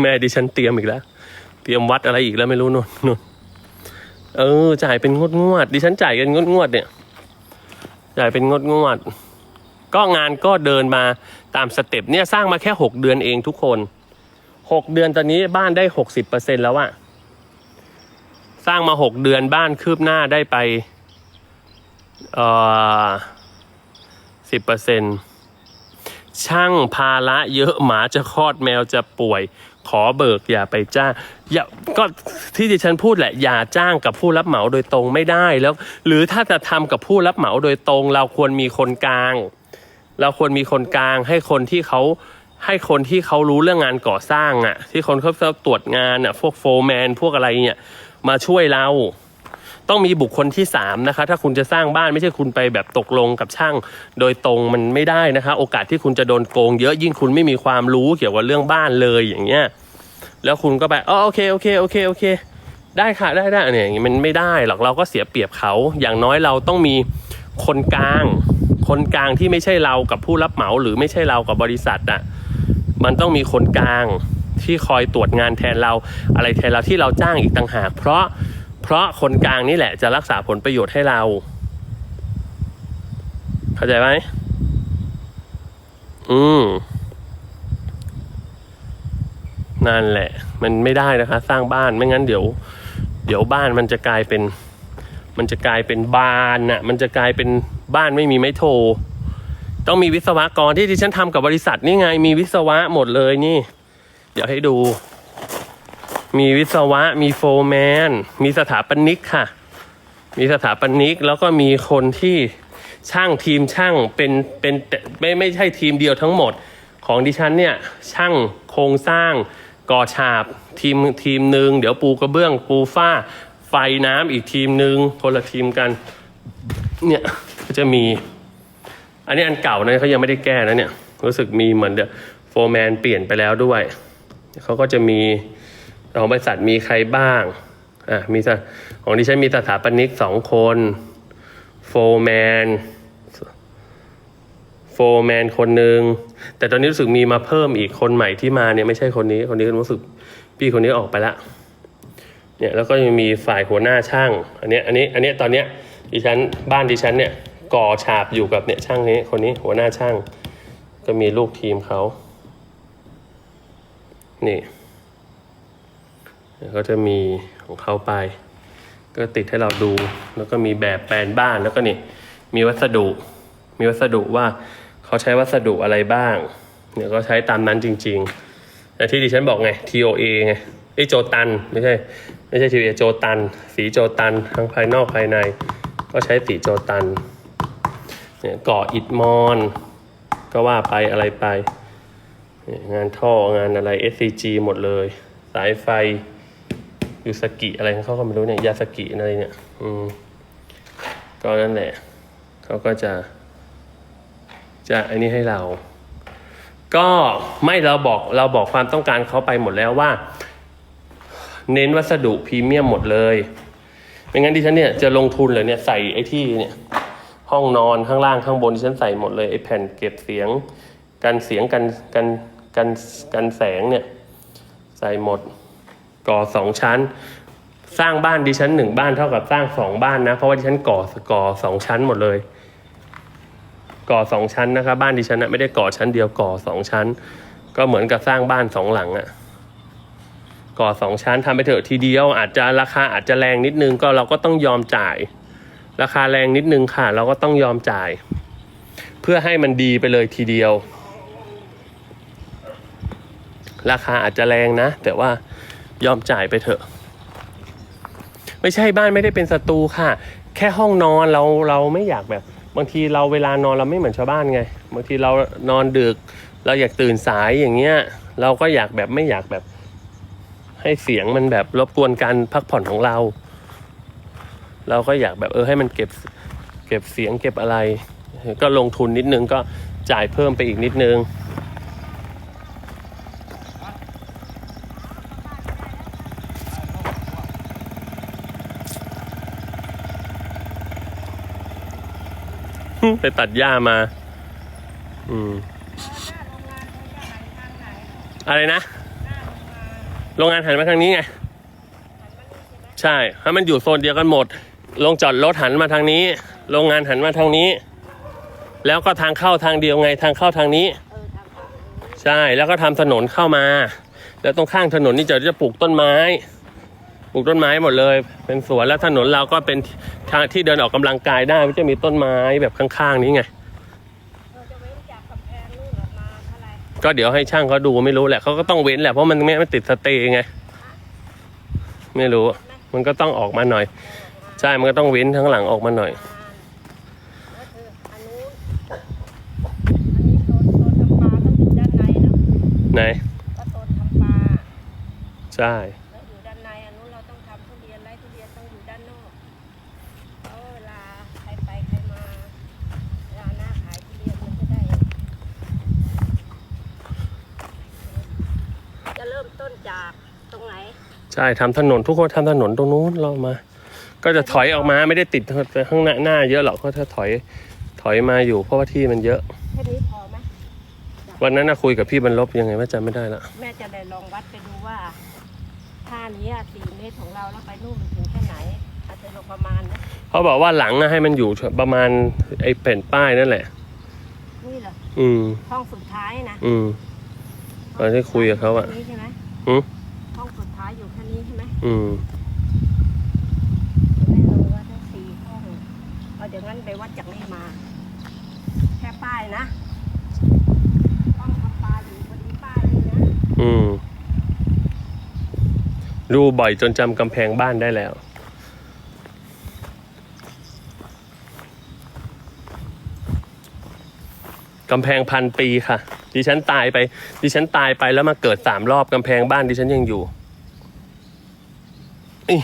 แม่ดิฉันเตรียมอีกแล้ว เตรียมวัดอะไรอีกแล้วไม่รู้นู่นนู่นเออ จ่ายเป็นงดงวด ดิฉันจ่ายกันงดงวดเนี่ย จ่ายเป็นงดงวด ก็งานก็เดินมาตามสเต็ปเนี่ยสร้างมาแค่หกเดือนเองทุกคนหกเดือนตอนนี้บ้านได้หกสิบเปอร์เซ็นแล้วอะสร้างมาหกเดือนบ้านคืบหน้าได้ไปเอ่อสิบเปอร์เซ็นช่างภาระเยอะหมาจะคลอดแมวจะป่วย ขอเบิกอย่าไปจ้างอย่าก็ที่ดิฉันพูดแหละอย่าจ้างกับผู้รับเหมาโดยตรงไม่ได้แล้ว หรือถ้าจะทำกับผู้รับเหมาโดยตรง เราควรมีคนกลาง เราควรมีคนกลางให้คนที่เขาให้คนที่เขารู้เรื่องงานก่อสร้างอะ่ะ ที่คนเขาตรวจงานอะ่ะพวกโฟร์แมนพวกอะไรเนี่ยมาช่วยเรา ต้องมีบุคคลที่สามนะคะถ้าคุณจะสร้างบ้านไม่ใช่คุณไปแบบตกลงกับช่าง โดยตรงมันไม่ได้นะคะ โอกาสที่คุณจะโดนโกงเยอะยิ่งคุณไม่มีความรู้เกี่ยวกับเรื่องบ้านเลยอย่างเงี้ยแล้วคุณก็ไปอ๋อโอเคโอเคโอเคโอเคได้ค่ะได้ได้เนี่ยอย่างงี้มันไม่ได้หรอกเราก็เสียเปรียบเขาอย่างน้อยเราต้องมีคนกลาง คนกลางที่ไม่ใช่เรากับผู้รับเหมาหรือไม่ใช่เรากับบริษัทอะมันต้องมีคนกลางที่คอยตรวจงานแทนเราอะไรแทนเราที่เราจ้างอีกต่างหาก เพราะ เพราะคนกลางนี่แหละจะรักษาผลประโยชน์ให้เรา เข้าใจไหมอืม นั่นแหละ มันไม่ได้นะคะ สร้างบ้านไม่งั้นเดี๋ยว เดี๋ยวบ้านมันจะกลายเป็น มันจะกลายเป็นบ้านน่ะ มันจะกลายเป็นบ้านไม่มีไม้โท ต้องมีวิศวกรที่ดิฉันทำกับบริษัทนี่ไง มีวิศวะหมดเลยนี่ เดี๋ยวให้ดู มีวิศวะ มีโฟร์แมน มีสถาปนิกค่ะ มีสถาปนิกแล้วก็มีคนที่ช่างทีมช่างเป็นเป็นไม่ไม่ใช่ทีมเดียวทั้งหมด ของดิฉันเนี่ยช่างโครงสร้างก่อฉาบทีมทีมหนึ่งเดี๋ยวปูกระเบื้องปูฝ้า ไฟน้ำอีกทีมหนึ่งคนละทีมกัน เนี่ยก็จะมี อันนี้อันเก่านะเขายังไม่ได้แก้นะเนี่ย รู้สึกมีเหมือนเดโฟร์แมนเปลี่ยนไปแล้วด้วยเขาก็จะมี ของบริษัทมีใครบ้างอะมีสถของดิฉันมีสถาปนิกสองคนโฟร์แมนโฟร์แมนคนหนึ่งแต่ตอนนี้รู้สึกมีมาเพิ่มอีกคนใหม่ที่มาเนี่ยไม่ใช่คนนี้คนนี้รู้สึกพี่คนนี้ออกไปละเนี่ยแล้วก็ยังมีฝ่ายหัวหน้าช่างอันนี้อันนี้อันนี้ตอนเนี้ยดิฉันบ้านดิฉันเนี่ยก่อฉาบอยู่กับเนี่ยช่างนี้คนนี้หัวหน้าช่าง ก็มีลูกทีมเขานี่ ก็จะมีของเขาไป ก็ติดให้เราดู แล้วก็มีแบบแปลนบ้านแล้วก็นี่มีวัสดุ มีวัสดุว่าเขาใช้วัสดุอะไรบ้างเนี่ยก็ใช้ตามนั้นจริงๆแต่ที่ดิฉันบอกไง TOA ไงไอโจตันไม่ใช่ไม่ใช่ TOA โจตัน สีโจตันทั้งภายนอกภายใน ก็ใช้สีโจตันเนี่ยก่ออิฐมอน ก็ว่าไปอะไรไป งานท่องานอะไร SCG หมดเลย สายไฟ ยูสกิอะไรเขาก็ไม่รู้เนี่ยยาสกิอะไรเนี่ย อืมก็นั่นแหละเขาก็จะ จะอันนี้ให้เรา ก็ไม่เราบอกเราบอกความต้องการเขาไปหมดแล้วว่า เน้นวัสดุพรีเมียมหมดเลยไม่งั้นดิฉันเนี่ยจะลงทุนเลยเนี่ยใส่ไอ้ที่เนี่ย ห้องนอนข้างล่างข้างบนดิฉันใส่หมดเลยไอ้แผ่นเก็บเสียงกันเสียงกันกันกันกันแสงเนี่ย ใส่หมด ก่อสองชั้น สร้างบ้านดิฉันหนึ่งบ้านเท่ากับสร้างสองบ้านนะ เพราะว่าดิฉันก่อก่อสองชั้นหมดเลย ก่อสองชั้นนะครับบ้านดิฉันนะไม่ได้ก่อชั้นเดียวก่อสองชั้น ก็เหมือนกับสร้างบ้านสองหลังอะ่ะก่อสองชั้นทำไปเถอะทีเดียว อาจจะราคาอาจจะแรงนิดนึงก็เราก็ต้องยอมจ่าย ราคาแรงนิดนึงค่ะ เราก็ต้องยอมจ่าย เพื่อให้มันดีไปเลยทีเดียว ราคาอาจจะแรงนะ แต่ว่า ยอมจ่ายไปเถอะ ไม่ใช่บ้านไม่ได้เป็นศัตรูค่ะ แค่ห้องนอนเราเราไม่อยากแบบ บางทีเราเวลานอนเราไม่เหมือนชาวบ้านไง บางทีเรานอนดึก เราอยากตื่นสายอย่างเงี้ย เราก็อยากแบบไม่อยากแบบ ให้เสียงมันแบบรบกวนการพักผ่อนของเรา เราก็อยากแบบเออให้มันเก็บเก็บเสียงเก็บอะไร ก็ลงทุนนิดนึงก็จ่ายเพิ่มไปอีกนิดนึง ไปตัดหญ้ามา อืม อะไรนะ โรงงานหันมาทางนี้ไง ใช่ให้มันอยู่โซนเดียวกันหมดลงจอดรถหันมาทางนี้ โรงงานหันมาทางนี้ แล้วก็ทางเข้าทางเดียวไง ทางเข้าทางนี้เออทำฝั่งนี้ใช่ แล้วก็ทำถนนเข้ามา แล้วตรงข้างถนนนี่จะจะปลูกต้นไม้ ปลูกต้นไม้หมดเลย เป็นสวนแล้วถนนเราก็เป็นทางที่เดินออกกำลังกายได้มันจะมีต้นไม้แบบข้างๆนี้ไงเราจะเว้นจากกำแพงนู่นออกมาเท่าไหร่ก็เดี๋ยวให้ช่างเขาดูไม่รู้แหละเขาก็ต้องเว้นแหละเพราะมันไม่ไม่ติดสเตย์ไงไม่รู้ มันก็ต้องออกมาหน่อย ใช่มันก็ต้องเว้นทั้งหลังออกมาหน่อยแล้วคือ ใช่ทำถนนทุกคนทำถนนตรงนู้นเรามา ก็จะถอยออกมาไม่ได้ติดข้างหน้าหน้า เยอะหรอกก็ถ้าถอยถอยมาอยู่เพราะว่าที่มันเยอะแค่นี้พอไหมวันนั้นนะคุยกับพี่บรรลบยังไงว่าจำไม่ได้ละแม่จะได้ลองวัดไปดูว่าท่านี้อะสี่เมตรของเราแล้วไปนู่นมันถึงแค่ไหนอาจจะลงประมาณนะเขาบอกว่าหลังอะให้มันอยู่ประมาณไอ้แผ่นป้ายนั่นแหละนี่เหรออืมห้องสุดท้ายนะอืมตอนที่คุยกับเขาอะแค่นี้ใช่ไหมหืม อืมไม่รู้ว่าทั้งสี่ห้องเอาเดี๋ยวงั้นไปวัดจากนี่มา แค่ป้ายนะห้องทำปลาอยู่พอดีป้ายนี่นะอืมดูบ่อยจนจำกำแพงบ้านได้แล้ว กำแพงพันปีค่ะ ดิฉันตายไป ดิฉันตายไปแล้วมาเกิดสามรอบกำแพงบ้านดิฉันยังอยู่อิ นี่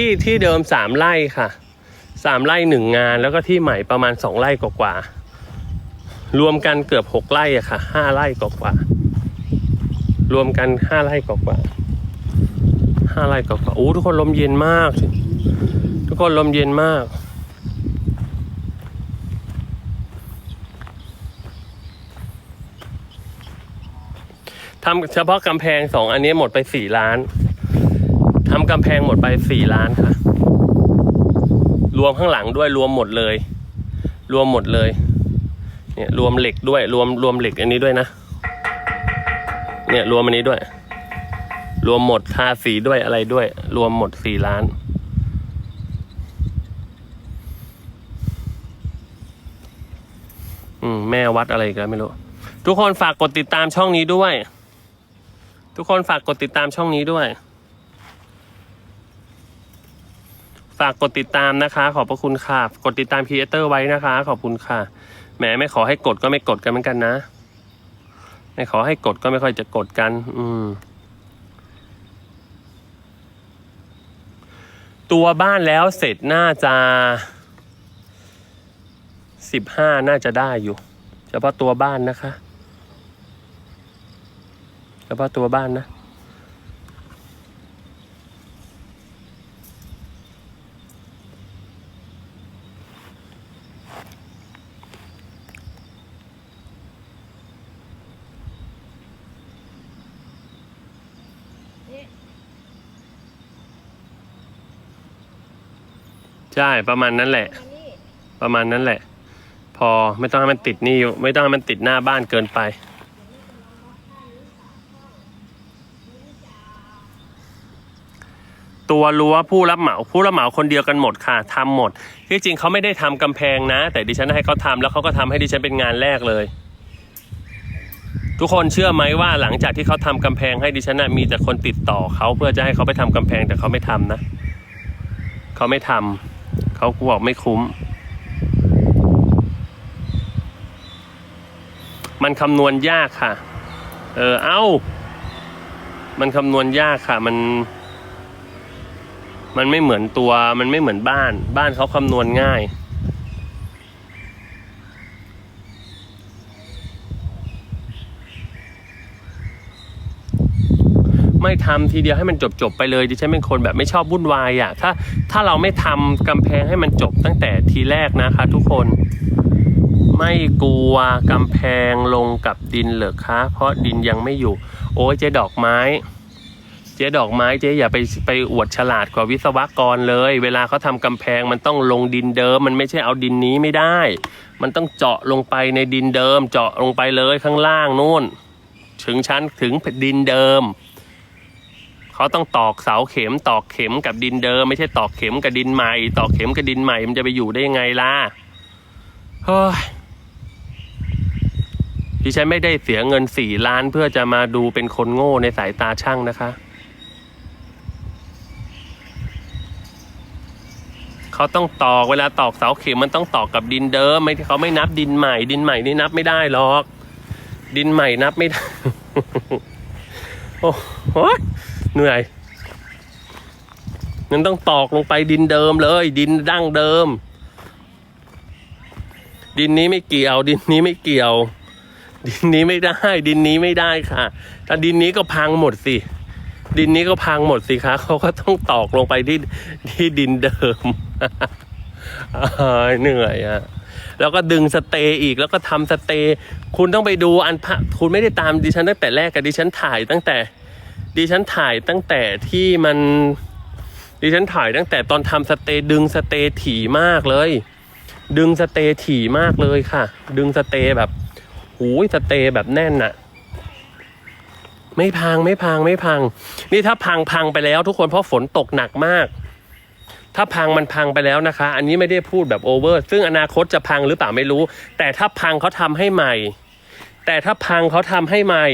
ที่ที่เดิมสามไร่ค่ะสามไร่หนึ่งงานแล้วก็ที่ใหม่ประมาณสองไร่กว่าๆรวมกันเกือบหกไร่อะค่ะห้าไร่กว่าๆรวมกันห้าไร่กว่าๆห้าไร่กว่าๆโอ้ทุกคนลมเย็นมาก ทุกคนลมเย็นมากทำเฉพาะกำแพงสองอันนี้หมดไปสี่ล้าน ทำกำแพงหมดไปสี่ล้านค่ะ รวมข้างหลังด้วยรวมหมดเลย รวมหมดเลย เนี่ยรวมเหล็กด้วย รวมรวมเหล็กอันนี้ด้วยนะ เนี่ยรวมอันนี้ด้วย รวมหมดทาสีด้วยอะไรด้วย รวมหมดสี่ล้าน อืมแม่วัดอะไรกันไม่รู้ ทุกคนฝากกดติดตามช่องนี้ด้วย ทุกคนฝากกดติดตามช่องนี้ด้วย ฝากกดติดตามนะคะ ขอบพระคุณค่ะ กดติดตามครีเอเตอร์ไว้นะคะ ขอบคุณค่ะแหมไม่ขอให้กดก็ไม่กดกันเหมือนกันนะ ไม่ขอให้กดก็ไม่ค่อยจะกดกัน อืม ตัวบ้านแล้วเสร็จน่าจะสิบห้าน่าจะได้อยู่ เฉพาะตัวบ้านนะคะ เฉพาะตัวบ้านนะ ใช่ประมาณนั้นแหละ ประมาณนั้นแหละ พอไม่ต้องให้มันติดนี่อยู่ไม่ต้องให้มันติดหน้าบ้านเกินไป ตัวรั้วผู้รับเหมาผู้รับเหมาคนเดียวกันหมดค่ะทำหมด ที่จริงเขาไม่ได้ทำกำแพงนะ แต่ดิฉันให้เขาทำแล้วเขาก็ทำให้ดิฉันเป็นงานแรกเลย ทุกคนเชื่อไหมว่าหลังจากที่เขาทำกำแพงให้ดิฉันนะมีแต่คนติดต่อเขาเพื่อจะให้เขาไปทำกำแพงแต่เขาไม่ทำนะเขาไม่ทำ เขาบอกไม่คุ้ม มันคำนวณยากค่ะ เออ เอ้า มันคำนวณยากค่ะ มัน มันไม่เหมือนตัว มันไม่เหมือนบ้าน บ้านเขาคำนวณง่าย ไม่ทำทีเดียวให้มันจบจบไปเลยดิฉันเป็นคนแบบไม่ชอบวุ่นวายอะ่ะถ้าถ้าเราไม่ทำกำแพงให้มันจบตั้งแต่ทีแรกนะคะ ทุกคนไม่กลัวกำแพงลงกับดินเหรอคะ เพราะดินยังไม่อยู่ โอ้ยเจ๊ดอกไม้ เจ๊ดอกไม้เจ๊อย่าไปไปอวดฉลาดกว่าวิศวกรเลย เวลาเขาทำกำแพงมันต้องลงดินเดิม มันไม่ใช่เอาดินนี้ไม่ได้ มันต้องเจาะลงไปในดินเดิม เจาะลงไปเลยข้างล่างนู่น ถึงชั้นถึงดินเดิม เขาต้องตอกเสาเข็มตอกเข็มกับดินเดิม ไม่ใช่ตอกเข็มกับดินใหม่ ตอกเข็มกับดินใหม่มันจะไปอยู่ได้ยังไงล่ะเฮ้ยดิฉันไม่ได้เสียเงินสี่ล้านเพื่อจะมาดูเป็นคนโง่ในสายตาช่างนะคะ เขาต้องตอกเวลาตอกเสาเข็มมันต้องตอกกับดินเดิม ไม่เขาไม่นับดินใหม่ ดินใหม่นี่นับไม่ได้หรอก ดินใหม่นับไม่ได้ โอ้โห เหนื่อยมันต้องตอกลงไปดินเดิมเลย ดินดั้งเดิม ดินนี้ไม่เกี่ยว ดินนี้ไม่เกี่ยว ดินนี้ไม่ได้ ดินนี้ไม่ได้ค่ะ ถ้าดินนี้ก็พังหมดสิ ดินนี้ก็พังหมดสิคะเขาก็ต้องตอกลงไปที่ที่ดินเดิมเหนื่อยอะแล้วก็ดึงสเตย์อีกแล้วก็ทำสเตย์คุณต้องไปดูอันพระคุณไม่ได้ตามดิฉันตั้งแต่แรกกับดิฉันถ่ายตั้งแต่ ดิฉันถ่ายตั้งแต่ที่มันดิฉันถ่ายตั้งแต่ตอนทำสเตย์ดึงสเตย์ถี่มากเลย ดึงสเตย์ถี่มากเลยค่ะ ดึงสเตย์แบบหูยสเตย์แบบแน่นอะไม่พังไม่พังไม่พัง นี่ถ้าพังพังไปแล้วทุกคนเพราะฝนตกหนักมาก ถ้าพังมันพังไปแล้วนะคะ อันนี้ไม่ได้พูดแบบโอเวอร์ ซึ่งอนาคตจะพังหรือเปล่าไม่รู้ แต่ถ้าพังเขาทำให้ใหม่ แต่ถ้าพังเขาทำให้ใหม่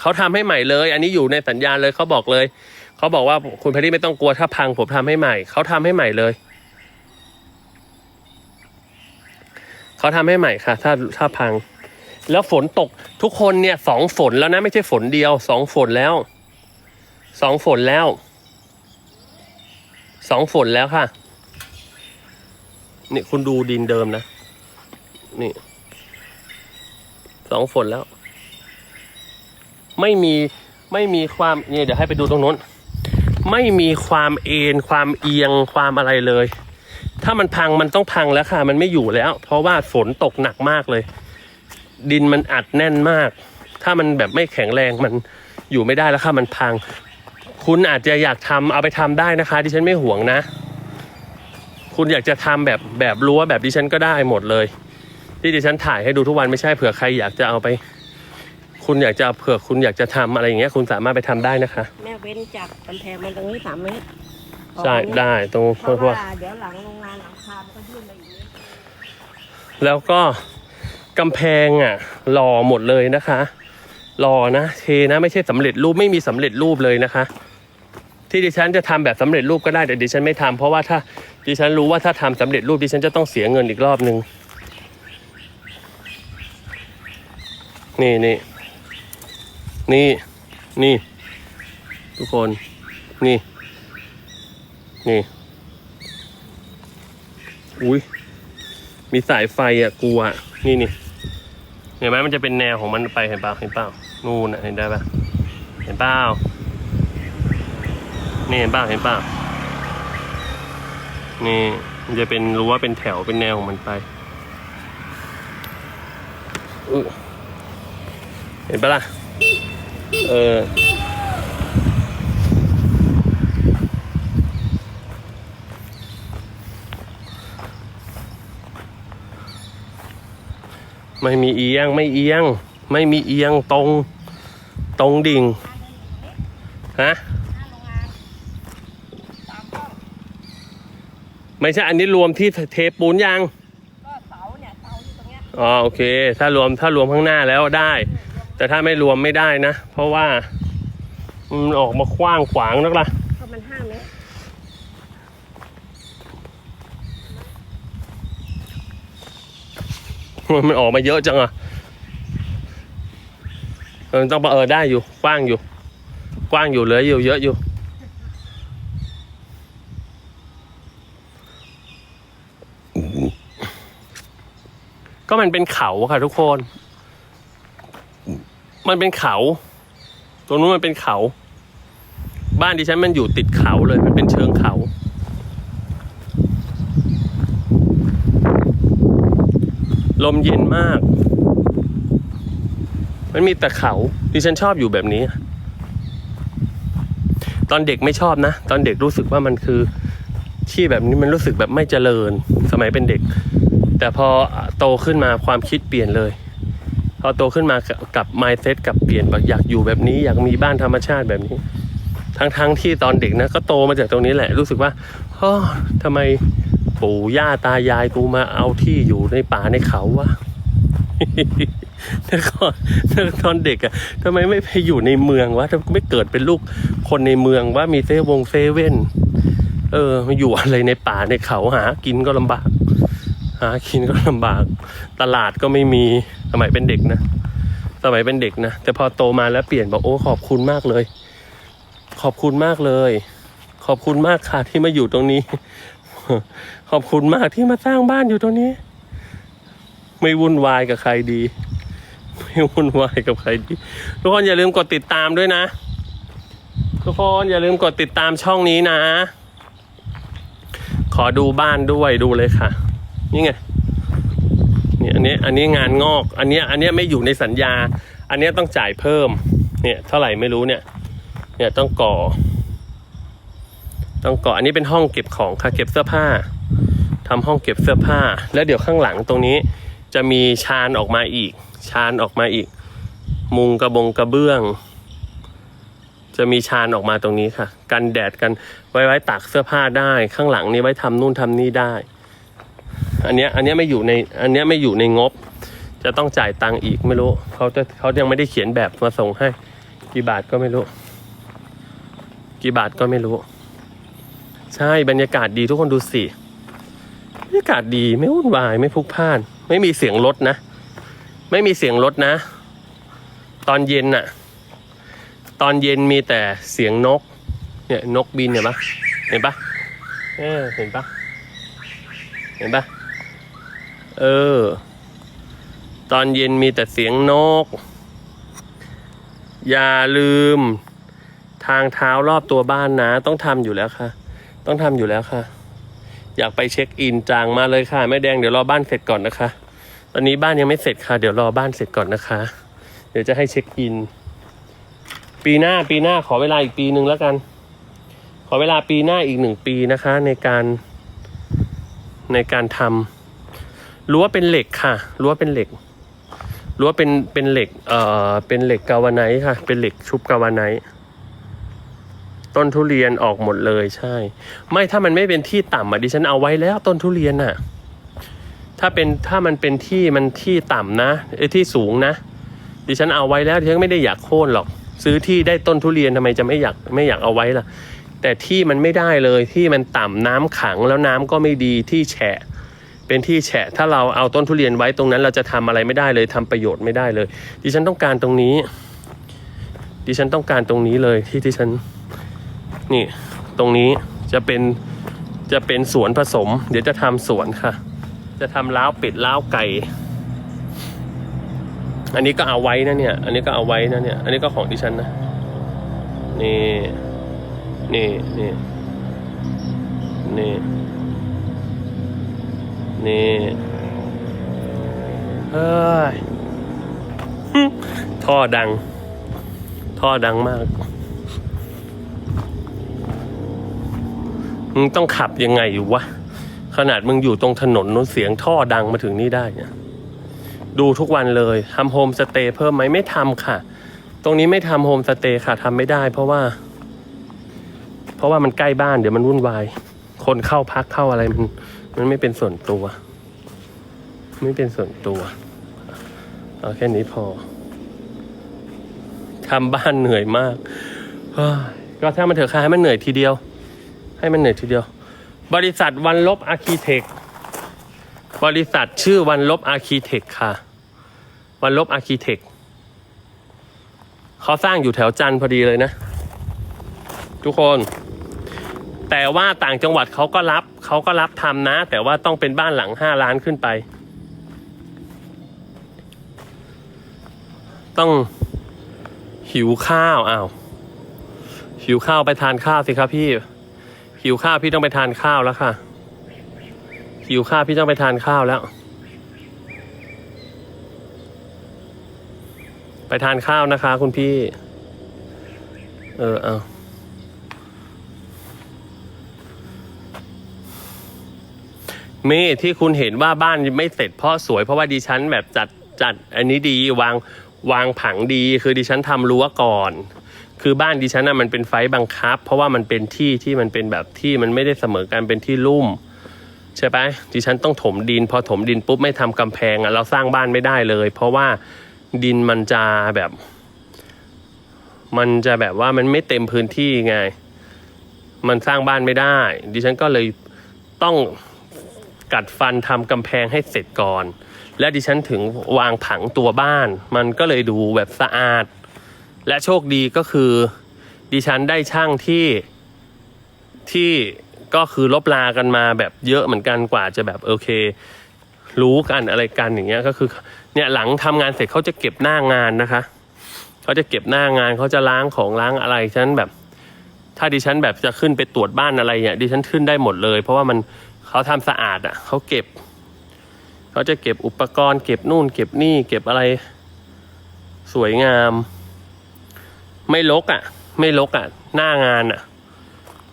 เขาทำให้ใหม่เลย อันนี้อยู่ในสัญญาเลยเขาบอกเลย เขาบอกว่าคุณแพทตี้ไม่ต้องกลัวถ้าพังผมทำให้ใหม่ เขาทำให้ใหม่เลย เขาทำให้ใหม่ค่ะ ถ้าถ้าพัง แล้วฝนตกทุกคนเนี่ยสองฝนแล้วนะไม่ใช่ฝนเดียวสองฝนแล้วสองฝนแล้วสองฝนแล้วค่ะ นี่คุณดูดินเดิมนะ นี่สองฝนแล้ว ไม่มีไม่มีความเนี่ยเดี๋ยวให้ไปดูตรงนู้น ไม่มีความเอ็นความเอียงความอะไรเลย ถ้ามันพังมันต้องพังแล้วค่ะ มันไม่อยู่แล้ว เพราะว่าฝนตกหนักมากเลย ดินมันอัดแน่นมาก ถ้ามันแบบไม่แข็งแรงมันอยู่ไม่ได้แล้วค่ะมันพัง คุณอาจจะอยากทำเอาไปทำได้นะคะ ดิฉันไม่ห่วงนะ คุณอยากจะทำแบบแบบรั้วแบบดิฉันก็ได้หมดเลย ที่ดิฉันถ่ายให้ดูทุกวันไม่ใช่เผื่อใครอยากจะเอาไป คุณอยากจะเผื่อคุณอยากจะทำอะไรอย่างเงี้ยคุณสามารถไปทำได้นะคะ แม่เว้นจากกำแพงมันตรงนี้สามเมตรใช่ได้ตรงเพเพราะราะว่าว่าเดี๋ยวหลังโรงงานหลังคามันก็ยื่นมาอีกนิดแล้วก็กำแพงอะหล่อหมดเลยนะคะหล่อนะเทนะไม่ใช่สำเร็จรูปไม่มีสำเร็จรูปเลยนะคะ ที่ดิฉันจะทำแบบสำเร็จรูปก็ได้แต่ดิฉันไม่ทำเพราะว่าถ้าดิฉันรู้ว่าถ้าทำสำเร็จรูปดิฉันจะต้องเสียเงินอีกรอบนึงนี่นี่ นี่ นี่ ทุกคน นี่ นี่อุ้ยมีสายไฟอะกลัวอะนี่นี่เห็นไหมมันจะเป็นแนวของมันไปเห็นเปล่าเห็นเปล่านู่นน่ะเห็นได้ปะเห็นเปล่านี่เห็นเปล่าเห็นเปล่านี่มันจะเป็นรู้ว่าเป็นแถวเป็นแนวของมันไปอุ๊ยเห็นปะล่ะ เออไม่มีเอียงไม่เอียง ไม่มีเอียงตรง ตรงดิ่งฮะหน้าโรงงานสามห้องไม่ใช่อันนี้รวมที่เทปูนยังก็เสาเนี่ยเสาอยู่ตรงเนี้ยอ๋อโอเค ถ้ารวมถ้ารวมข้างหน้าแล้วได้ แต่ถ้าไม่รวมไม่ได้นะ เพราะว่ามันออกมาขว้างขวางนักล่ะก็มันห้าเมตรมันออกมาเยอะจังอะเออต้องเออได้อยู่กว้างอยู่ กว้างอยู่เหลืออยู่เยอะอยู่ ก็มันเป็นเขาค่ะทุกคน มันเป็นเขา ตรงนู้นมันเป็นเขา บ้านดิฉันมันอยู่ติดเขาเลย มันเป็นเชิงเขา ลมเย็นมาก มันมีแต่เขา ดิฉันชอบอยู่แบบนี้ ตอนเด็กไม่ชอบนะ ตอนเด็กรู้สึกว่ามันคือที่แบบนี้มันรู้สึกแบบไม่เจริญ สมัยเป็นเด็ก แต่พอโตขึ้นมาความคิดเปลี่ยนเลย พอโตขึ้นมากับ mindset กับเปลี่ยนอยากอยู่แบบนี้ อยากมีบ้านธรรมชาติแบบนี้ ทั้งๆที่ตอนเด็กนะก็โตมาจากตรงนี้แหละรู้สึกว่าอ๋อทำไมปู่ย่าตายายกูมาเอาที่อยู่ในป่าในเขาวะแต่ก่อนแต่ตอนเด็กอะทำไมไม่ไปอยู่ในเมืองวะทำไมไม่เกิดเป็นลูกคนในเมืองว่ามีเซวงเซเว่นเออมาอยู่อะไรในป่าในเขาหากินก็ลำบาก หากินก็ลำบาก ตลาดก็ไม่มีสมัยเป็นเด็กนะ สมัยเป็นเด็กนะ แต่พอโตมาแล้วเปลี่ยนบอกโอ้ขอบคุณมากเลย ขอบคุณมากเลย ขอบคุณมากค่ะที่มาอยู่ตรงนี้ ขอบคุณมากที่มาสร้างบ้านอยู่ตรงนี้ ไม่วุ่นวายกับใครดี ไม่วุ่นวายกับใครดี ทุกคนอย่าลืมกดติดตามด้วยนะ ทุกคนอย่าลืมกดติดตามช่องนี้นะ ขอดูบ้านด้วยดูเลยค่ะ นี่ไงเนี่ยอันนี้อันนี้งานงอก อันนี้อันนี้ไม่อยู่ในสัญญา อันนี้ต้องจ่ายเพิ่ม เนี่ยเท่าไหร่ไม่รู้เนี่ย เนี่ยต้องก่อ ต้องก่ออันนี้เป็นห้องเก็บของค่ะเก็บเสื้อผ้าทำห้องเก็บเสื้อผ้า แล้วเดี๋ยวข้างหลังตรงนี้ จะมีชานออกมาอีก ชานออกมาอีก มุงกระบงกระเบื้อง จะมีชานออกมาตรงนี้ค่ะ กันแดดกันไว้ไว้ตากเสื้อผ้าได้ ข้างหลังนี้ไว้ทำนู่นทำนี่ได้ อันเนี้ยอันเนี้ยไม่อยู่ในอันเนี้ยไม่อยู่ในงบ จะต้องจ่ายตังค์อีกไม่รู้เขาจะเขายังไม่ได้เขียนแบบมาส่งให้ กี่บาทก็ไม่รู้ กี่บาทก็ไม่รู้ ใช่บรรยากาศดีทุกคนดูสิบรรยากาศดีไม่วุ่นวายไม่พลุกพล่าน ไม่มีเสียงรถนะ ไม่มีเสียงรถนะ ตอนเย็นน่ะ ตอนเย็นมีแต่เสียงนก เนี่ยนกบินเห็นปะเห็นปะเออเห็นปะเห็นปะ เออ ตอนเย็นมีแต่เสียงนก อย่าลืม ทางเท้ารอบตัวบ้านนะ ต้องทำอยู่แล้วค่ะ ต้องทำอยู่แล้วค่ะ อยากไปเช็คอินจางมาเลยค่ะแม่แดงเดี๋ยวรอบ้านเสร็จก่อนนะคะ ตอนนี้บ้านยังไม่เสร็จค่ะ เดี๋ยวรอบ้านเสร็จก่อนนะคะ เดี๋ยวจะให้เช็คอิน ปีหน้าปีหน้าขอเวลาอีกปีหนึ่งแล้วกัน ขอเวลาปีหน้าอีกหนึ่งปีนะคะ ในการในการทำ รั้วเป็นเหล็กค่ะรั้วเป็นเหล็กรั้วเป็นเป็นเหล็กเอ่อเป็นเหล็กกาวาไนค่ะ เป็นเหล็กชุบกาวาไนต้นทุเรียนออกหมดเลยใช่ ไม่ถ้ามันไม่เป็นที่ต่ำอะดิฉันเอาไว้แล้วต้นทุเรียนน่ะ ถ้าเป็นถ้ามันเป็นที่มันที่ต่ำนะเอ้ที่สูงนะ ดิฉันเอาไว้แล้วดิฉันไม่ได้อยากโค่นหรอก ซื้อที่ได้ต้นทุเรียนทำไมจะไม่อยากไม่อยากเอาไว้ล่ะ แต่ที่มันไม่ได้เลยที่มันต่ำน้ำขังแล้วน้ำก็ไม่ดีที่แฉะ เป็นที่แฉะถ้าเราเอาต้นทุเรียนไว้ตรงนั้น เราจะทำอะไรไม่ได้เลยทำประโยชน์ไม่ได้เลย ดิฉันต้องการตรงนี้ ดิฉันต้องการตรงนี้เลยที่ดิฉันนี่ตรงนี้จะเป็นจะเป็นสวนผสม เดี๋ยวจะทำสวนค่ะ จะทำล้าวเป็ดล้าวไก่ อันนี้ก็เอาไว้นะเนี่ย อันนี้ก็เอาไว้นะเนี่ย อันนี้ก็ของดิฉันนะนี่นี่นี่นี่ นี่เฮ้ยท่อดัง ท่อดังมากมึงต้องขับยังไงอยู่วะ ขนาดมึงอยู่ตรงถนนนู้นเสียงท่อดังมาถึงนี่ได้เนี่ยดูทุกวันเลยทำโฮมสเตย์เพิ่มไหมไม่ทำค่ะ ตรงนี้ไม่ทำโฮมสเตย์ค่ะทำไม่ได้ เพราะว่า เพราะว่ามันใกล้บ้านเดี๋ยวมันวุ่นวาย คนเข้าพักเข้าอะไรมัน มันไม่เป็นส่วนตัว ไม่เป็นส่วนตัวเอาแค่นี้พอทำบ้านเหนื่อยมากก็ถ้ามันเถอะค่ะให้มันเหนื่อยทีเดียว ให้มันเหนื่อยทีเดียว บริษัทวันลบอาร์คีเทคบริษัทชื่อวันลบอาร์คีเทคค่ะ วันลบอาร์คีเทคเขาสร้างอยู่แถวจันทร์พอดีเลยนะ ทุกคน แต่ว่าต่างจังหวัดเขาก็รับเขาก็รับทำนะ แต่ว่าต้องเป็นบ้านหลังห้าล้านขึ้นไป ต้องหิวข้าวอ้าวหิวข้าวไปทานข้าวสิครับพี่ หิวข้าวพี่ต้องไปทานข้าวแล้วค่ะ หิวข้าวพี่ต้องไปทานข้าวแล้ว ไปทานข้าวนะคะ คุณพี่ เออเอา มย์ที่คุณเห็นว่าบ้านไม่เสร็จเพราะสวยเพราะว่าดิฉันแบบจัดจัดอันนี้ดีวางวางผังดีคือดิฉันทำรั้วก่อน คือบ้านดิฉันน่ะมันเป็นไฟบังคับ เพราะว่ามันเป็นที่ที่มันเป็นแบบที่มันไม่ได้เสมอกันเป็นที่ลุ่มใช่ไหมดิฉันต้องถมดิน พอถมดินปุ๊บไม่ทำกำแพงอะเราสร้างบ้านไม่ได้เลย เพราะว่าดินมันจะแบบ มันจะแบบว่ามันไม่เต็มพื้นที่ไง มันสร้างบ้านไม่ได้ ดิฉันก็เลยต้อง กัดฟันทำกำแพงให้เสร็จก่อน และดิฉันถึงวางผังตัวบ้าน มันก็เลยดูแบบสะอาด และโชคดีก็คือ ดิฉันได้ช่างที่ที่ก็คือลบลากันมาแบบเยอะเหมือนกันกว่าจะแบบโอเค รู้กันอะไรกันอย่างเงี้ยก็คือเนี่ยหลังทำงานเสร็จเขาจะเก็บหน้างานนะคะเขาจะเก็บหน้างานเขาจะล้างของล้างอะไรฉันแบบ ถ้าดิฉันแบบจะขึ้นไปตรวจบ้านอะไรเนี่ยดิฉันขึ้นได้หมดเลย เพราะว่ามัน เขาทำสะอาดอะเขาเก็บ เขาจะเก็บอุปกรณ์ เก็บนู่น เก็บนี่ เก็บอะไร สวยงาม ไม่ลกอะ ไม่ลกอะ หน้างานอะ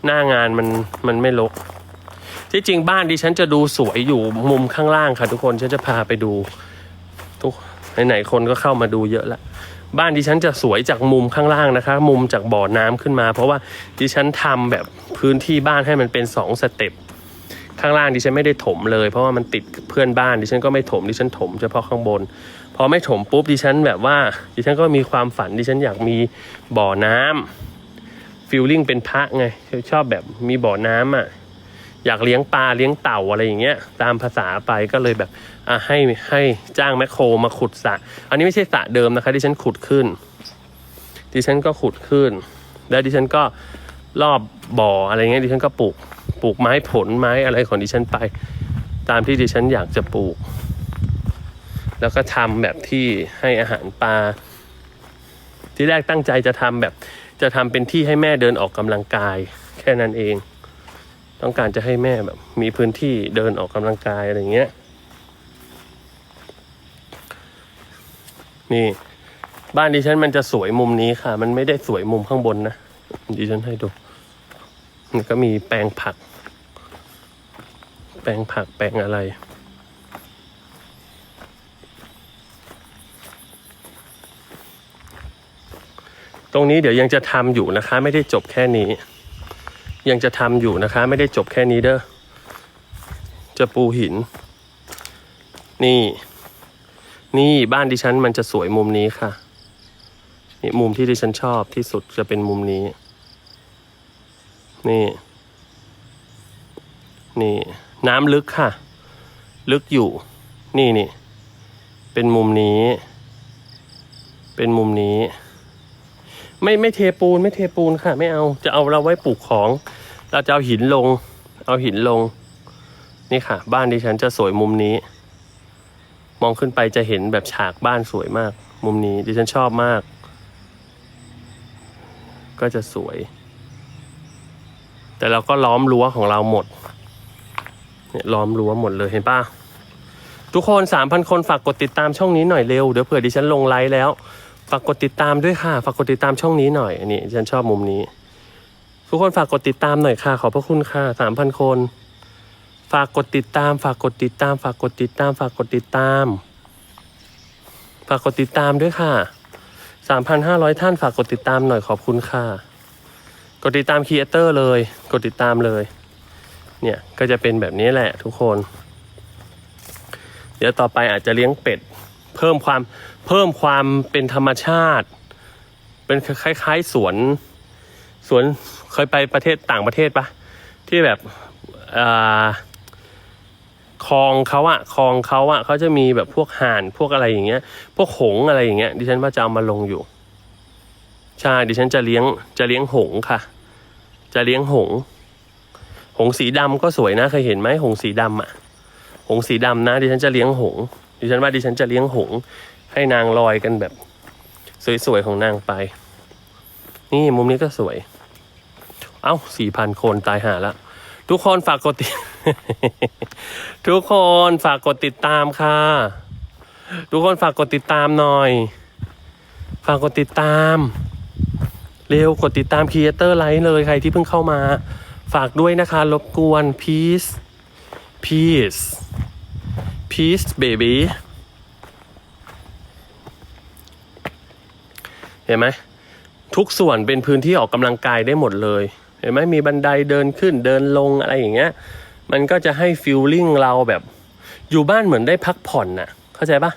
หน้างานมันมันไม่ลก ที่จริงบ้านดิฉันจะดูสวยอยู่มุมข้างล่างค่ะทุกคนฉันจะพาไปดูทุกไหนๆคนก็เข้ามาดูเยอะละบ้านดิฉันจะสวยจากมุมข้างล่างนะคะ มุมจากบ่อน้ำขึ้นมา เพราะว่าดิฉันทำแบบพื้นที่บ้านให้มันเป็นสองสเต็ป ข้างล่างดิฉันไม่ได้ถมเลย เพราะว่ามันติดเพื่อนบ้านดิฉันก็ไม่ถมดิฉันถมเฉพาะข้างบน พอไม่ถมปุ๊บดิฉันแบบว่าดิฉันก็มีความฝันดิฉันอยากมีบ่อน้ำฟิลลิ่งเป็นพระไงชอบแบบมีบ่อน้ำอะอยากเลี้ยงปลาเลี้ยงเต่าอะไรอย่างเงี้ยตามภาษาไปก็เลยแบบอะให้ให้จ้างแมคโครมาขุดสระอันนี้ไม่ใช่สระเดิมนะคะที่ฉันขุดขึ้นดิฉันก็ขุดขึ้น แล้วดิฉันก็รอบบ่ออะไรเงี้ยดิฉันก็ปลูก ปลูกไม้ผลไม้อะไรของดิฉันไป ตามที่ดิฉันอยากจะปลูก แล้วก็ทำแบบที่ให้อาหารปลาที่แรกตั้งใจจะทำแบบจะทำเป็นที่ให้แม่เดินออกกำลังกาย แค่นั้นเอง ต้องการจะให้แม่แบบ มีพื้นที่เดินออกกำลังกายอะไรเงี้ยนี่ บ้านดิฉันมันจะสวยมุมนี้ค่ะ มันไม่ได้สวยมุมข้างบนนะดิฉันให้ดูมันก็มีแปลงผัก ปลงผักแปลงอะไร ตรงนี้เดี๋ยวยังจะทำอยู่นะคะ ไม่ได้จบแค่นี้ ยังจะทำอยู่นะคะ ไม่ได้จบแค่นี้เด้อจะปูหิน นี่ นี่บ้านดิฉันมันจะสวยมุมนี้ค่ะ นี่มุมที่ดิฉันชอบที่สุดจะเป็นมุมนี้ นี่ นี่ น้ำลึกค่ะ ลึกอยู่นี่นี่เป็นมุมนี้ เป็นมุมนี้ ไม่ไม่เทปูนไม่เทปูนค่ะ ไม่เอาจะเอาเราไว้ปลูกของ เราจะเอาหินลง เอาหินลง นี่ค่ะ บ้านดิฉันจะสวยมุมนี้ มองขึ้นไปจะเห็นแบบฉากบ้านสวยมาก มุมนี้ดิฉันชอบมาก ก็จะสวย แต่เราก็ล้อมรั้วของเราหมด เนี่ยล้อมรั้วหมดเลยเห็นป่ะทุกคนสามพันคนฝากกดติดตามช่องนี้หน่อยเร็ว เดี๋ยวเผื่อดิฉันลงไลฟ์แล้ว ฝากกดติดตามด้วยค่ะ ฝากกดติดตามช่องนี้หน่อยอันนี้ดิฉันชอบมุมนี้ ทุกคนฝากกดติดตามหน่อยค่ะ ขอบพระคุณค่ะสามพันคน ฝากกดติดตาม ฝากกดติดตาม ฝากกดติดตาม ฝากกดติดตาม ฝากกดติดตามด้วยค่ะสามพันห้าร้อยท่านฝากกดติดตามหน่อยขอบคุณค่ะ กดติดตามครีเอเตอร์เลย กดติดตามเลย เนี่ยก็จะเป็นแบบนี้แหละทุกคน เดี๋ยวต่อไปอาจจะเลี้ยงเป็ด เพิ่มความเพิ่มความเป็นธรรมชาติ เป็นคล้ายๆสวนสวนเคยไปประเทศต่างประเทศปะที่แบบอ่าคลองเขาอะคลองเขาอะเขาจะมีแบบพวกห่านพวกอะไรอย่างเงี้ย พวกหงอะไรอย่างเงี้ยดิฉันว่าจะเอามาลงอยู่ใช่ดิฉันจะเลี้ยงจะเลี้ยงหงค่ะ จะเลี้ยงหง หงสีดำก็สวยนะเคยเห็นไหมหงสีดำอะ หงสีดำนะดิฉันจะเลี้ยงหงดิฉันว่าดิฉันจะเลี้ยงหง ให้นางลอยกันแบบสวยๆของนางไป นี่มุมนี้ก็สวย เอ้าสี่พันคนตายหาล้วทุกคนฝากกดติด ทุกคนฝากกดติดตามค่ะ ทุกคนฝากกดติดตามหน่อย ฝากกดติดตาม เร็วกดติดตามครีเอเตอร์ไลท์เลยใครที่เพิ่งเข้ามา ฝากด้วยนะคะรบกวน peace peace peace baby เห็นไหมทุกส่วนเป็นพื้นที่ออกกำลังกายได้หมดเลย เห็นไหมมีบันไดเดินขึ้นเดินลงอะไรอย่างเงี้ย มันก็จะให้ฟีลลิ่งเราแบบ อยู่บ้านเหมือนได้พักผ่อนน่ะ เข้าใจปะ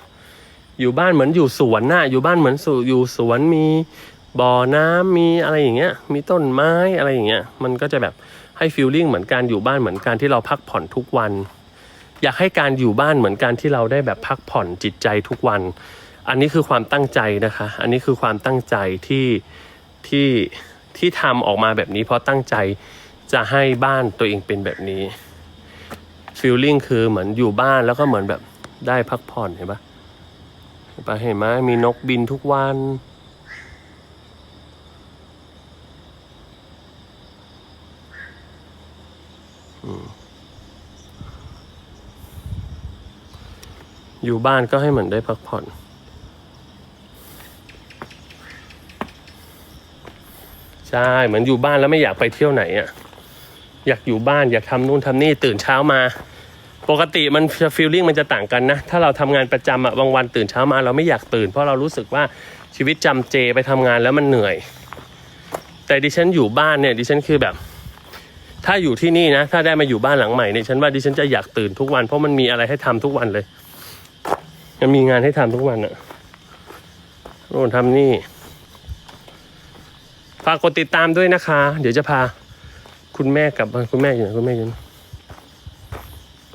อยู่บ้านเหมือนอยู่สวนน่ะ อยู่บ้านเหมือนสู่อยู่สวนมีบ่อน้ำมีอะไรอย่างเงี้ย มีต้นไม้อะไรอย่างเงี้ย มันก็จะแบบ ให้ฟีลลิ่งเหมือนการอยู่บ้านเหมือนการที่เราพักผ่อนทุกวัน อยากให้การอยู่บ้านเหมือนการที่เราได้แบบพักผ่อนจิตใจทุกวัน อันนี้คือความตั้งใจนะคะ อันนี้คือความตั้งใจที่ที่ที่ทำออกมาแบบนี้ เพราะตั้งใจจะให้บ้านตัวเองเป็นแบบนี้ฟีลลิ่งคือเหมือนอยู่บ้านแล้วก็เหมือนแบบได้พักผ่อนเห็นปะเห็นปะเห็นไหมมีนกบินทุกวัน อยู่บ้านก็ให้เหมือนได้พักผ่อน ใช่เหมือนอยู่บ้านแล้วไม่อยากไปเที่ยวไหนอะ่ะอยากอยู่บ้านอยากทำนู่นทำนี่ตื่นเช้ามา ปกติมันฟีลลิ่งมันจะต่างกันนะ ถ้าเราทำงานประจำอะบางวันตื่นเช้ามา เราไม่อยากตื่น เพราะเรารู้สึกว่าชีวิตจำเจไปทำงานแล้วมันเหนื่อย แต่ดิฉันอยู่บ้านเนี่ยดิฉันคือแบบ ถ้าอยู่ที่นี่นะ ถ้าได้มาอยู่บ้านหลังใหม่เนี่ยฉันว่าดิฉันจะอยากตื่นทุกวันเพราะมันมีอะไรให้ทำทุกวันเลย มันมีงานให้ทำทุกวันอะโน่นทำนี่ ฝากกดติดตามด้วยนะคะ เดี๋ยวจะพา คุณแม่กลับบ้านคุณแม่อยู่ไหนคุณแม่อยู่ไหน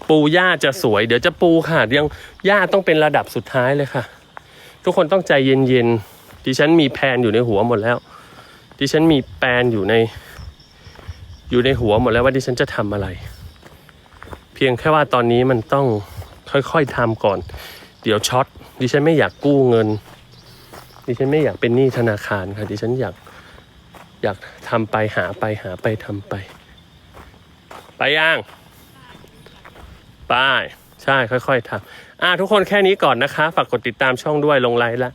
ปูหญ้าจะสวย เดี๋ยวจะปูค่ะยังหญ้าต้องเป็นระดับสุดท้ายเลยค่ะ ทุกคนต้องใจเย็นๆดิฉันมีแผนอยู่ในหัวหมดแล้วดิฉันมีแปลนอยู่ใน อยู่ในหัวหมดแล้วว่าดิฉันจะทำอะไร เพียงแค่ว่าตอนนี้มันต้องค่อยๆทำก่อน เดี๋ยวช็อตดิฉันไม่อยากกู้เงิน ดิฉันไม่อยากเป็นหนี้ธนาคารค่ะ ดิฉันอยากอยากทำไปหาไปหาไปทำไป ไปย่างไปใช่ค่อย ๆทำอะทุกคนแค่นี้ก่อนนะคะ ฝากกดติดตามช่องด้วยลงไลน์ละ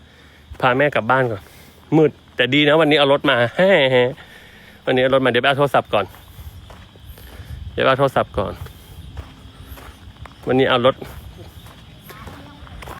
พาแม่กลับบ้านก่อน มืด แต่ดีนะวันนี้เอารถมาแฮ่วันนี้เอารถมาเดี๋ยวไปเอาโทรศัพท์ก่อน เดี๋ยวไปเอาโทรศัพท์ก่อน วันนี้เอารถ